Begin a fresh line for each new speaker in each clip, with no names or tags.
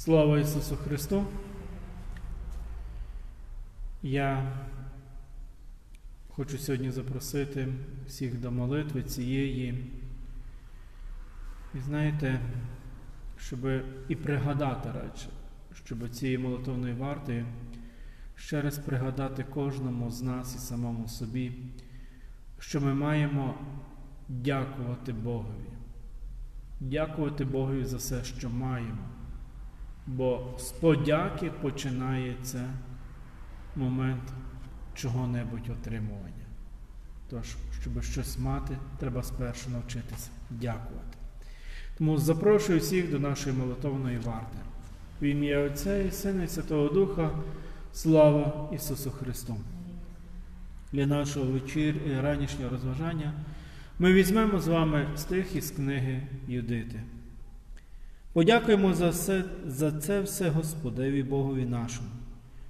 Слава Ісусу Христу! Я хочу сьогодні запросити всіх до молитви цієї. І знаєте, щоб і пригадати радше, щоб цієї молитовної варти ще раз пригадати кожному з нас і самому собі, що ми маємо дякувати Богові. Дякувати Богові за все, що маємо. Бо з подяки починається момент чого-небудь отримування. Тож, щоб щось мати, треба спершу навчитися дякувати. Тому запрошую всіх до нашої молитовної варти. В ім'я Отця і Сина і Святого Духа, слава Ісусу Христу! Для нашого вечір і ранішнього розважання ми візьмемо з вами стих із книги Юдити. Подякуємо за це, за це все Господеві Богові нашому,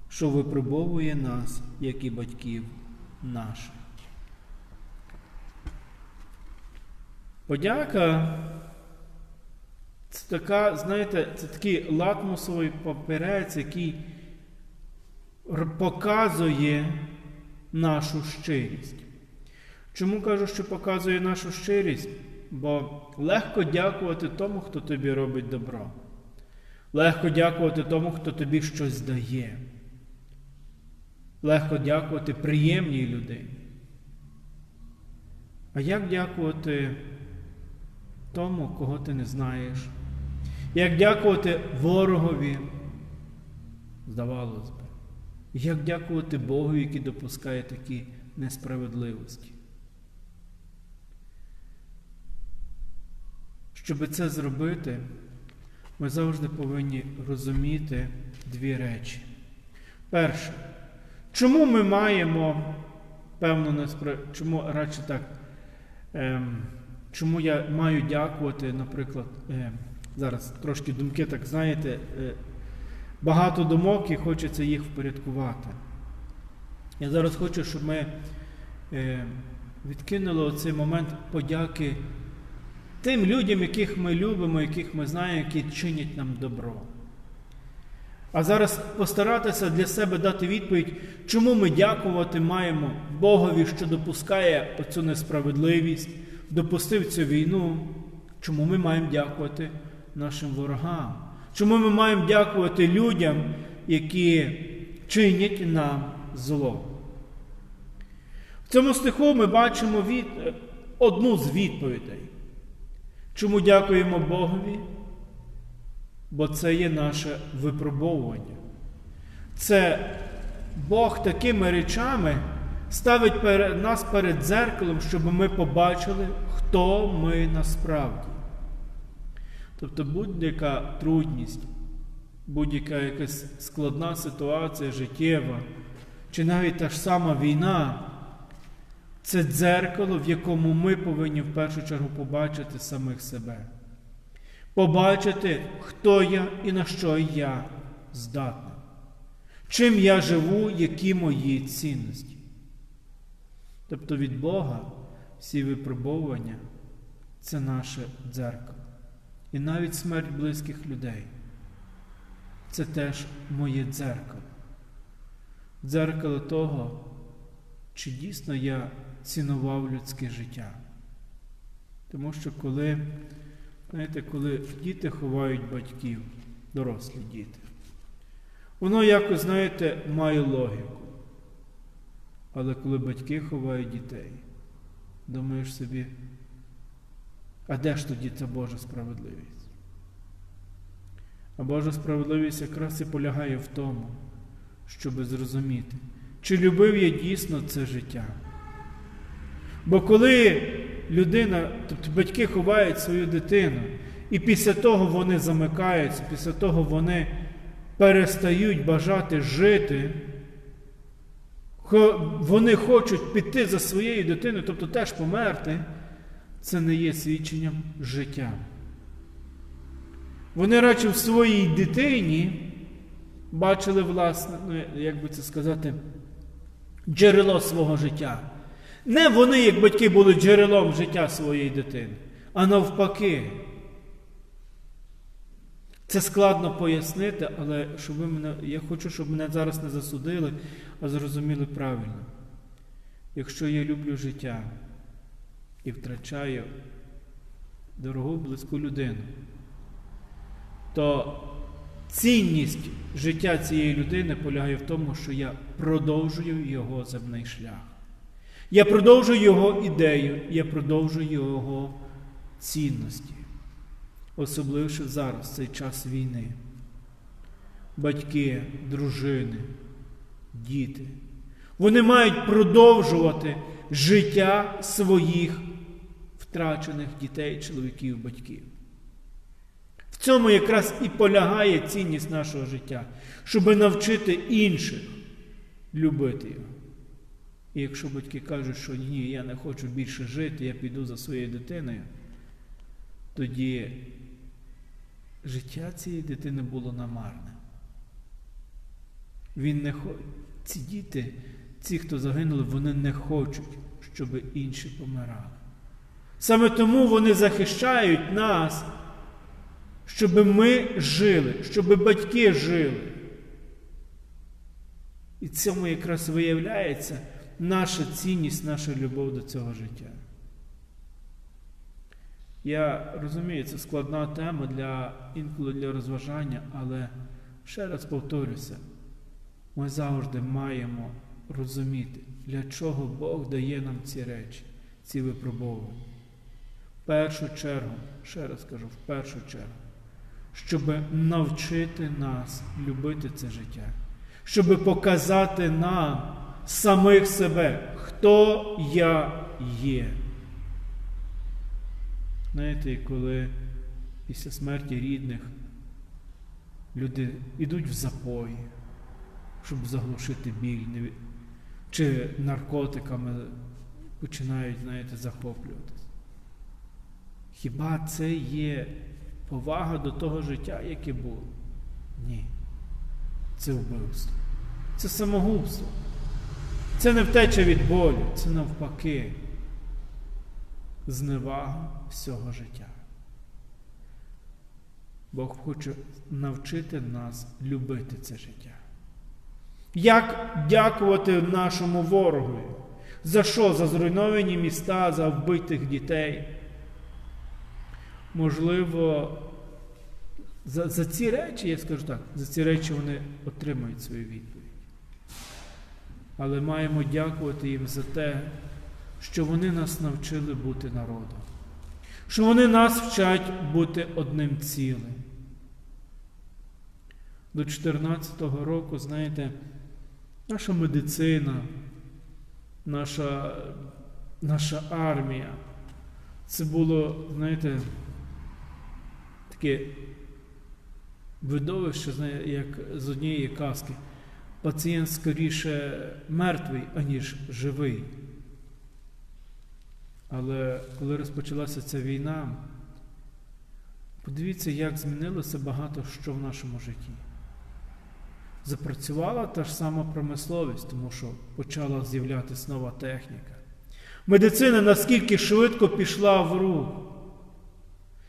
що випробовує нас, як і батьків наших. Подяка це така, знаєте, це такий латмусовий папірець, який показує нашу щирість. Чому кажу, що показує нашу щирість? Бо легко дякувати тому, хто тобі робить добро. Легко дякувати тому, хто тобі щось дає. Легко дякувати приємній людині. А як дякувати тому, кого ти не знаєш? Як дякувати ворогові? Здавалось би. Як дякувати Богу, який допускає такі несправедливості? Щоб це зробити, ми завжди повинні розуміти дві речі. Перше, чому ми маємо певну несправедливість, чому радше так, ем, чому я маю дякувати, наприклад, ем, зараз трошки думки, так знаєте, е, багато думок і хочеться їх впорядкувати. Я зараз хочу, щоб ми е, відкинули оцей момент подяки тим людям, яких ми любимо, яких ми знаємо, які чинять нам добро. А зараз постаратися для себе дати відповідь, чому ми дякувати маємо Богові, що допускає оцю несправедливість, допустив цю війну, чому ми маємо дякувати нашим ворогам, чому ми маємо дякувати людям, які чинять нам зло. В цьому стиху ми бачимо від... одну з відповідей. Чому дякуємо Богові? Бо це є наше випробовування. Це Бог такими речами ставить нас перед дзеркалом, щоб ми побачили, хто ми насправді. Тобто будь-яка трудність, будь-яка якась складна ситуація життєва, чи навіть та ж сама війна. Це дзеркало, в якому ми повинні в першу чергу побачити самих себе. Побачити, хто я і на що я здатний. Чим я живу, які мої цінності. Тобто від Бога всі випробовування це наше дзеркало. І навіть смерть близьких людей. Це теж моє дзеркало. Дзеркало того, чи дійсно я цінував людське життя. Тому що коли, знаєте, коли діти ховають батьків, дорослі діти, воно якось, знаєте, має логіку. Але коли батьки ховають дітей, думаєш собі, а де ж тоді ця Божа справедливість? А Божа справедливість якраз і полягає в тому, щоб зрозуміти, чи любив я дійсно це життя. Бо коли людина, тобто батьки ховають свою дитину, і після того вони замикаються, після того вони перестають бажати жити, вони хочуть піти за своєю дитиною, тобто теж померти, це не є свідченням життя. Вони радше в своїй дитині бачили, власне, ну, як би це сказати, джерело свого життя. Не вони, як батьки, були джерелом життя своєї дитини, а навпаки. Це складно пояснити, але щоб ви мене, я хочу, щоб мене зараз не засудили, а зрозуміли правильно. Якщо я люблю життя і втрачаю дорогу близьку людину, то цінність життя цієї людини полягає в тому, що я продовжую його земний шлях. Я продовжую його ідею, я продовжую його цінності, особливо зараз, цей час війни. Батьки, дружини, діти. Вони мають продовжувати життя своїх втрачених дітей, чоловіків, батьків. В цьому якраз і полягає цінність нашого життя, щоб навчити інших любити його. І якщо батьки кажуть, що ні, я не хочу більше жити, я піду за своєю дитиною, тоді життя цієї дитини було намарне. Він не хо... Ці діти, ці, хто загинули, вони не хочуть, щоб інші помирали. Саме тому вони захищають нас, щоб ми жили, щоб батьки жили. І цьому якраз виявляється наша цінність, наша любов до цього життя. Я розумію, це складна тема для інколи для розважання, але ще раз повторюся, ми завжди маємо розуміти, для чого Бог дає нам ці речі, ці випробовування. В першу чергу, ще раз кажу, в першу чергу, щоб навчити нас любити це життя, щоб показати нам самих себе, хто я є. Знаєте, коли після смерті рідних люди йдуть в запої, щоб заглушити біль, чи наркотиками починають, знаєте, захоплюватись. Хіба це є повага до того життя, яке було? Ні. Це вбивство. Це самогубство. Це не втеча від болю, це навпаки зневага всього життя. Бог хоче навчити нас любити це життя. Як дякувати нашому ворогові? За що? За зруйновані міста, за вбитих дітей? Можливо, за, за ці речі, я скажу так, за ці речі вони отримають свою відповідь. Але маємо дякувати їм за те, що вони нас навчили бути народом, що вони нас вчать бути одним цілим. До 14-го року, знаєте, наша медицина, наша, наша армія, це було, знаєте, таке видовище, знаєте, як з однієї казки. Пацієнт скоріше мертвий, аніж живий. Але коли розпочалася ця війна, подивіться, як змінилося багато що в нашому житті. Запрацювала та ж сама промисловість, тому що почала з'являтися нова техніка. Медицина наскільки швидко пішла в рух.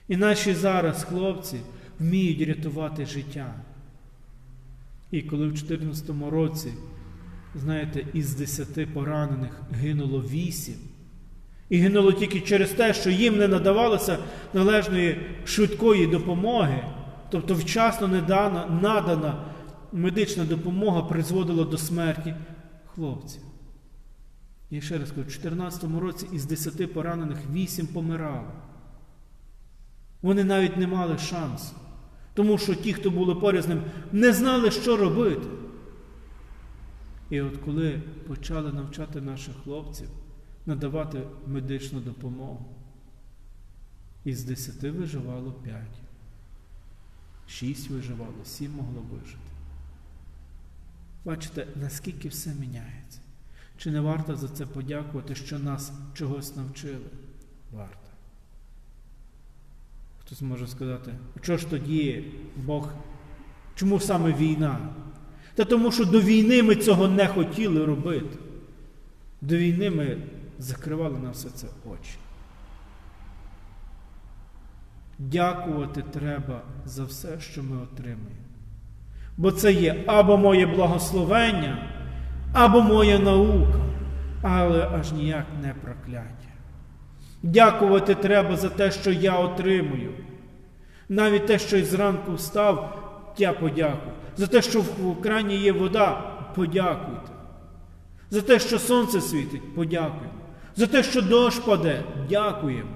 І наші зараз хлопці вміють рятувати життя. І коли в 2014 році, знаєте, із 10 поранених гинуло 8, і гинуло тільки через те, що їм не надавалося належної швидкої допомоги, тобто вчасно недана, надана медична допомога призводила до смерті хлопців. І ще раз кажу, в 2014 році із 10 поранених 8 помирало. Вони навіть не мали шансу. Тому що ті, хто були поряд з ним, не знали, що робити. І от коли почали навчати наших хлопців надавати медичну допомогу, із десяти виживало п'ять, шість виживало, сім могло вижити. Бачите, наскільки все міняється. Чи не варто за це подякувати, що нас чогось навчили? Варто. Хтось може сказати, що ж тоді Бог, чому саме війна? Та тому, що до війни ми цього не хотіли робити. До війни ми закривали на все це очі. дякувати треба за все, що ми отримуємо. Бо це є або моє благословення, або моя наука, але аж ніяк не прокляття. Дякувати треба за те, що я отримую. Навіть те, що зранку встав, я подякую. За те, що в крані є вода, подякуйте. За те, що сонце світить, подякуємо. За те, що дощ паде, дякуємо.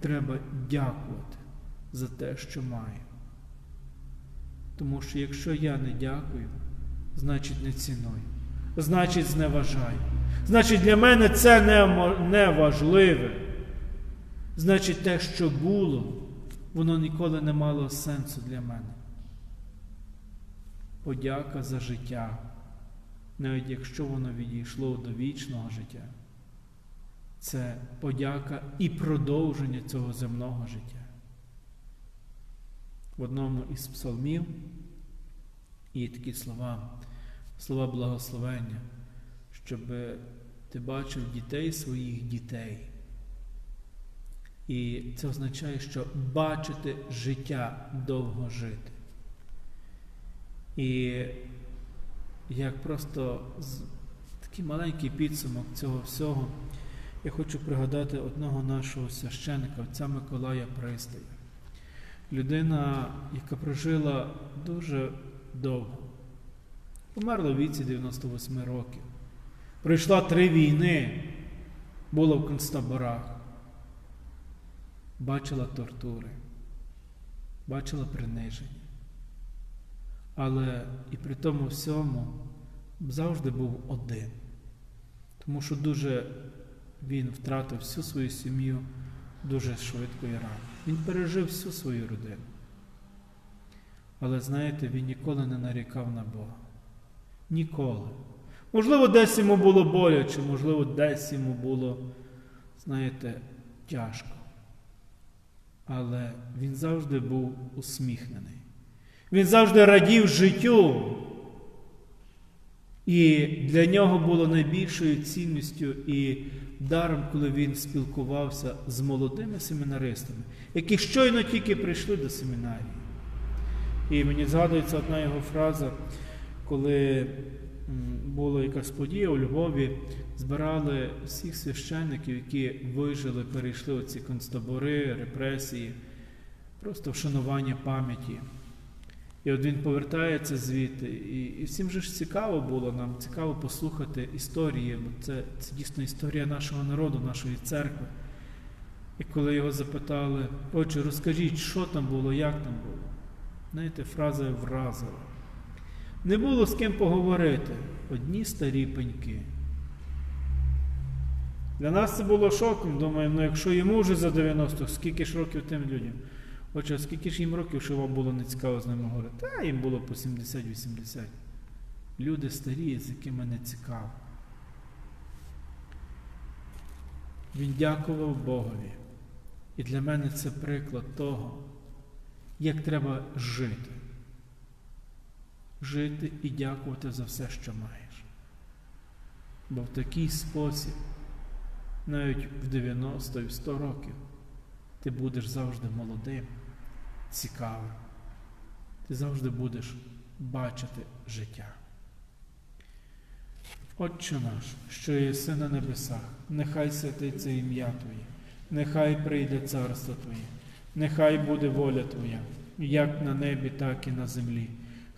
Треба дякувати за те, що маю. Тому що якщо я не дякую, значить не ціную, значить зневажаю. Значить, для мене це не важливе. Значить, те, що було, воно ніколи не мало сенсу для мене. Подяка за життя, навіть якщо воно відійшло до вічного життя, це подяка і продовження цього земного життя. В одному із псалмів є такі слова, слова благословення, щоб ти бачив дітей своїх дітей. І це означає, що бачити життя довго жити. І як просто такий маленький підсумок цього всього, я хочу пригадати одного нашого священика, отця Миколая Пристая. Людина, яка прожила дуже довго, померла в віці 98 років. Пройшла три війни, була в концтаборах бачила тортури, бачила приниження. Але і при тому всьому завжди був один. Тому що дуже він втратив всю свою сім'ю дуже швидко і рано. Він пережив всю свою родину. Але знаєте, він ніколи не нарікав на Бога. Ніколи. Можливо, десь йому було боляче, можливо, десь йому було, знаєте, тяжко але він завжди був усміхнений. Він завжди радів життю. І для нього було найбільшою цінністю і даром, коли він спілкувався з молодими семінаристами, які щойно тільки прийшли до семінарії. І мені згадується одна його фраза, коли була якась подія у Львові, збирали всіх священників, які вижили, перейшли оці концтабори, репресії, просто вшанування пам'яті. І от він повертається звідти. І і всім же ж цікаво було нам, цікаво послухати історії, бо це, це дійсно історія нашого народу, нашої церкви. І коли його запитали, отче, розкажіть, що там було, як там було, знаєте, фраза вразила. Не було з ким поговорити. Одні старі пеньки. Для нас це було шоком. Думаємо, ну якщо йому вже за 90, скільки ж років тим людям? Отже, скільки ж їм років, що вам було не цікаво з ними говорити? Та їм було по 70-80. Люди старі, з якими не цікаво. Він дякував Богові. І для мене це приклад того, як треба жити жити і дякувати за все, що маєш. Бо в такий спосіб, навіть в 90 і в 100 років, ти будеш завжди молодим, цікавим. Ти завжди будеш бачити життя. Отче наш, що єси на небесах, нехай святиться ім'я Твоє, нехай прийде царство Твоє, нехай буде воля Твоя, як на небі, так і на землі.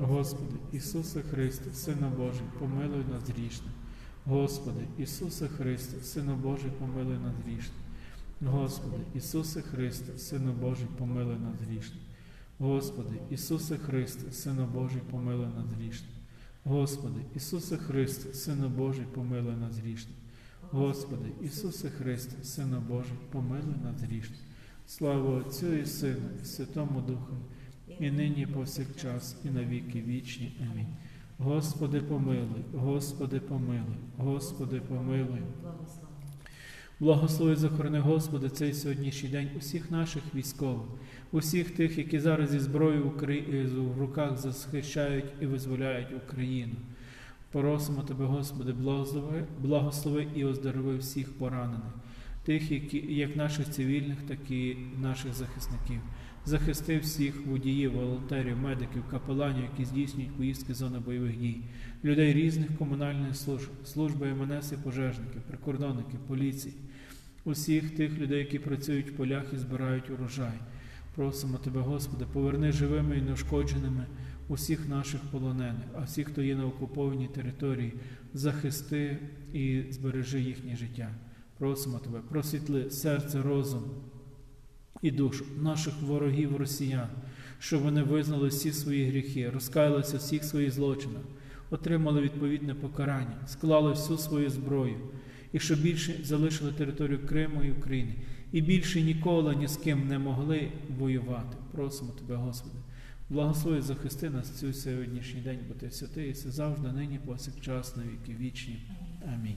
Господи, Ісусе Христе, Сина Божий, помилуй нас грішних. Господи, Ісусе Христе, Сина Божий, помилуй нас грішних. Господи, Ісусе Христе, Сина Божий, помилуй нас грішних. Господи, Ісусе Христе, Сина Божий, помилуй нас грішних. Господи, Ісусе Христе, Сина Божий, помилуй нас грішних. Господи, Ісусе Христе, Сина Божий, помилуй нас грішних. Слава Отцю і Сину, і Святому Духу, і нині, і повсякчас, і на віки вічні. Амінь. Господи, помилуй, Господи, помилуй, Господи, помилуй. Благослови захорони, Господи, цей сьогоднішній день усіх наших військових, усіх тих, які зараз зі зброєю в в руках захищають і визволяють Україну. Просимо Тебе, Господи, благослови, благослови і оздорови всіх поранених, тих, які, як наших цивільних, так і наших захисників. Захисти всіх водіїв, волонтерів, медиків, капеланів, які здійснюють поїздки зони бойових дій, людей різних комунальних служб, служби МНС і пожежників, прикордонників, поліції, усіх тих людей, які працюють в полях і збирають урожай. Просимо Тебе, Господи, поверни живими і неушкодженими усіх наших полонених, а всіх, хто є на окупованій території, захисти і збережи їхнє життя. Просимо Тебе, просвітли серце, розум і душу наших ворогів росіян, щоб вони визнали всі свої гріхи, розкаялися всіх своїх злочинах, отримали відповідне покарання, склали всю свою зброю, і щоб більше залишили територію Криму і України, і більше ніколи ні з ким не могли воювати. Просимо Тебе, Господи. Благослови захисти нас цю сьогоднішній день, бо ти святий, і все завжди, нині, повсякчас, на віки вічні. Амінь.